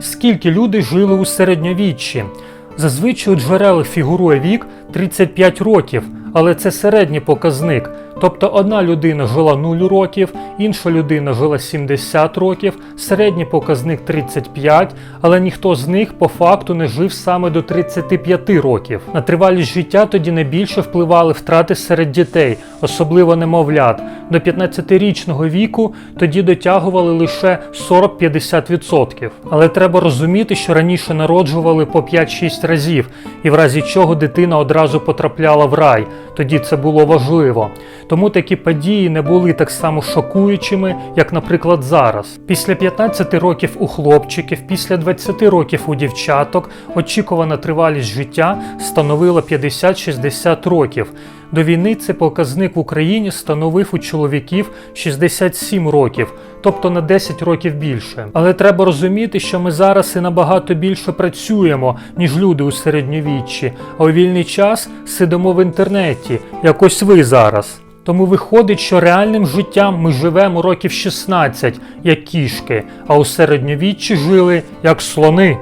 Скільки люди жили у середньовіччі? Зазвичай у джерелах фігурує вік 35 років, але це середній показник. Тобто одна людина жила 0 років, інша людина жила 70 років, середній показник 35, але ніхто з них по факту не жив саме до 35 років. На тривалість життя тоді найбільше впливали втрати серед дітей, особливо немовлят. До 15-річного віку тоді дотягували лише 40-50%. Але треба розуміти, що раніше народжували по 5-6 разів, і в разі чого дитина одразу потрапляла в рай. Тоді це було важливо. Тому такі події не були так само шокуючими, як, наприклад, зараз. Після 15 років у хлопчиків, після 20 років у дівчаток очікувана тривалість життя становила 50-60 років. До війни цей показник в Україні становив у чоловіків 67 років, тобто на 10 років більше. Але треба розуміти, що ми зараз і набагато більше працюємо, ніж люди у середньовіччі, а у вільний час сидимо в інтернеті, як ось ви зараз. Тому виходить, що реальним життям ми живемо років 16, як кішки, а у середньовіччі жили як слони.